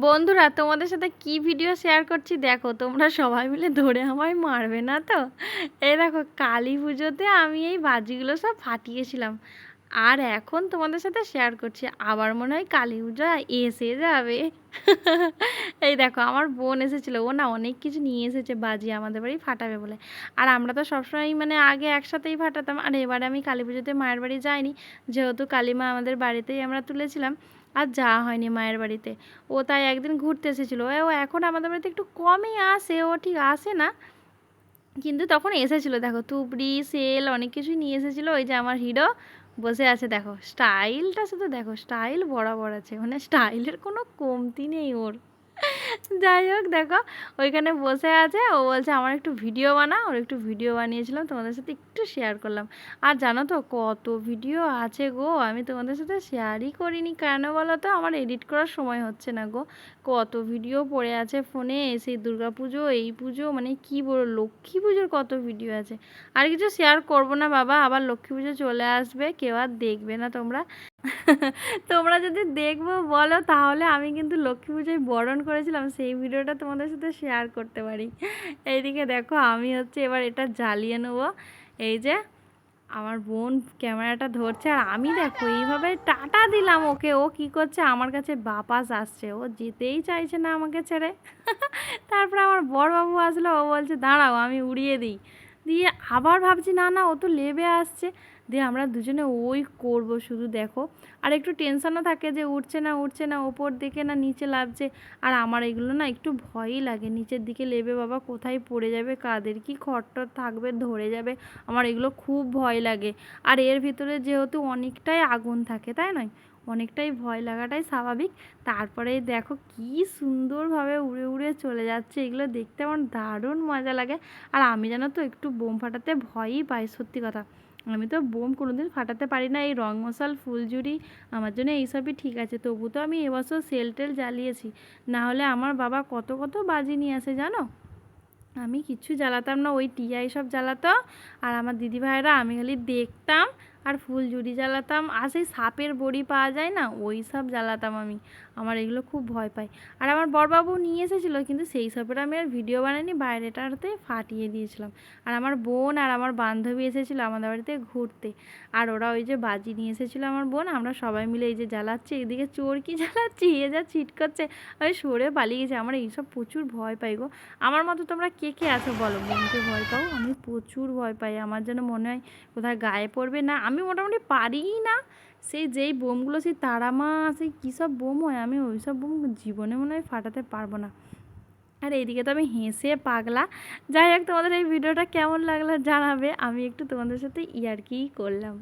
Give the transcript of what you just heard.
বন্ধুরা, তোমাদের সাথে কি ভিডিও শেয়ার করছি? দেখো, তোমরা সবাই মিলে ধরে আমায় মারবে না তো? এই দেখো, কালী পুজোতে আমি এই বাজিগুলো সব ফাটিয়েছিলাম। আর এখন তোমাদের সাথে শেয়ার করছি। আবার মনে হয় কালী পুজো এসে যাবে। এই দেখো, আমার বোন এসেছিল। ও না অনেক কিছু নিয়ে এসেছে, বাজি আমাদের বাড়ি ফাটাবে বলে। আর আমরা তো সবসময় মানে আগে একসাথেই ফাটাতাম। আর এবারে আমি কালী পুজোতে মায়ের বাড়ি যাইনি। যেহেতু কালীমা আমাদের বাড়িতেই আমরা তুলেছিলাম। আর যাওয়া হয়নি মায়ের বাড়িতে। ও তাই একদিন ঘুরতে এসেছিল। ও এখন আমাদের বাড়িতে একটু কমই আসে, ও ঠিক আসে না। কিন্তু তখন এসেছিল, দেখো তুবড়ি সেল, অনেক কিছুই নিয়ে এসেছিল। ওই যে আমার হিরো বসে আছে, দেখো, স্টাইলটা শুধু দেখো, স্টাইল বরাবর আছে। মানে স্টাইলের কোনো কমতি নেই ওর। যাই হোক, দেখো, ওইখানে বসে আছে। ও বলছে, আমার একটু ভিডিও বানা ওর একটু ভিডিও বানিয়েছিলাম, তোমাদের সাথে একটু শেয়ার করলাম। আর জানো তো, কত ভিডিও আছে গো, আমি তোমাদের সাথে শেয়ারই করিনি। কেন বলো তো, আমার এডিট করার সময় হচ্ছে না গো। কত ভিডিও পড়ে আছে ফোনে, সেই দুর্গা পুজো এই পুজো মানে কি বলো, লক্ষ্মী পুজোর কত ভিডিও আছে। আর কিছু শেয়ার করব না বাবা, আবার লক্ষ্মী পুজো চলে আসবে, কেউ আর দেখবে না তোমরা। তোমরা যদি দেখব, বলো, তাহলে আমি কিন্তু লক্ষ্মী পুজোয় বরণ করেছিলাম। সেই ভিডিওটা তোমাদের সাথে শেয়ার করতে পারি। এইদিকে দেখো, আমি হচ্ছে এবার এটা জ্বালিয়ে নেব। এই যে, আমার বোন ক্যামেরাটা ধরছে, আর আমি দেখো, এইভাবে টাটা দিলাম ওকে। ও কি করছে? আমার কাছে বাপাস আসছে। ও যেতেই চাইছে না আমাকে ছেড়ে। তারপরে আমার বড়বাবু আসলো, ও বলছে, দাঁড়াও, আমি উড়িয়ে দিই। দিয়ে আবার ভাবছি, না না, ও তো লেবে আসছে। দিয়ে আমরা দুজনে ওই করব শুধু দেখো। আর একটু টেনশনও থাকে যে উঠছে না উঠছে না, ওপর দিকে না নিচে লাভছে আর আমার এগুলো না একটু ভয়ই লাগে। নিচের দিকে লেবে বাবা কোথায় পড়ে যাবে, কাদের কি খট্টর থাকবে, ধরে যাবে, আমার এগুলো খুব ভয় লাগে। আর এর ভিতরে যেহেতু অনেকটাই আগুন থাকে, তাই নয়? অনেকটাই ভয় লাগাটাই স্বাভাবিক। তারপরে দেখো কি সুন্দরভাবে উড়ে উড়ে চলে যাচ্ছে, এগুলো দেখতে আমার দারুণ মজা লাগে। আর আমি জানো তো একটু বোম ফাটাতে ভয়ই পাই, সত্যি কথা। আমি তো বোম কোনোদিন ফাটাতে পারি না, এই রং মশাল, ফুলঝুরি, আমার জন্য এইসবই ঠিক আছে। তবু তো আমি এবছর সেল টেল জ্বালিয়েছি, না হলে আমার বাবা কত কত বাজি নিয়ে আসে জানো? আমি কিচ্ছু জ্বালাতাম না, ওই টিয়াই সব জ্বালাতো। আর আমার দিদিভাইরা, আমি খালি দেখতাম আর ফুল জুড়ি জ্বালাতাম। আর সেই সাপের বড়ি পাওয়া যায় না, ওই সব জ্বালাতাম আমি। আমার এগুলো খুব ভয় পাই আর আমার বরবাবু নিয়ে এসেছিল, কিন্তু সেই সবের আমি আর ভিডিও বানাইনি, বাইরেটাতে ফাটিয়ে দিয়েছিলাম। আর আমার বোন আর আমার বান্ধবী এসেছিল আমাদের বাড়িতে ঘুরতে। আর ওরা ওই যে বাজি নিয়ে এসেছিল আমার বোন, আমরা সবাই মিলে এই যে জ্বালাচ্ছি, এদিকে চোর কি জ্বালাচ্ছি, এ যা চিট করছে ওই সরে পালিয়ে গেছে। আমার এইসব প্রচুর ভয় পাই গো। আমার মতো তোমরা কে কে আছো বলো? বোনকে ভয় পাও? আমি প্রচুর ভয় পাই। আমার যেন মনে হয় কোথায় গায়ে পড়বে না আমি মোটামুটি পারিই না। সেই যেই বোমগুলো, সেই তারা মা সেই কী সব বোম হয়, আমি ওই সব বোম জীবনে মনে হয় ফাটাতে পারব না। আর এইদিকে তো আমি হেসে পাগলা। যাই হোক, তোমাদের এই ভিডিওটা কেমন লাগল জানাবে, আমি একটু তোমাদের সাথে ইয়ার্কি করলাম।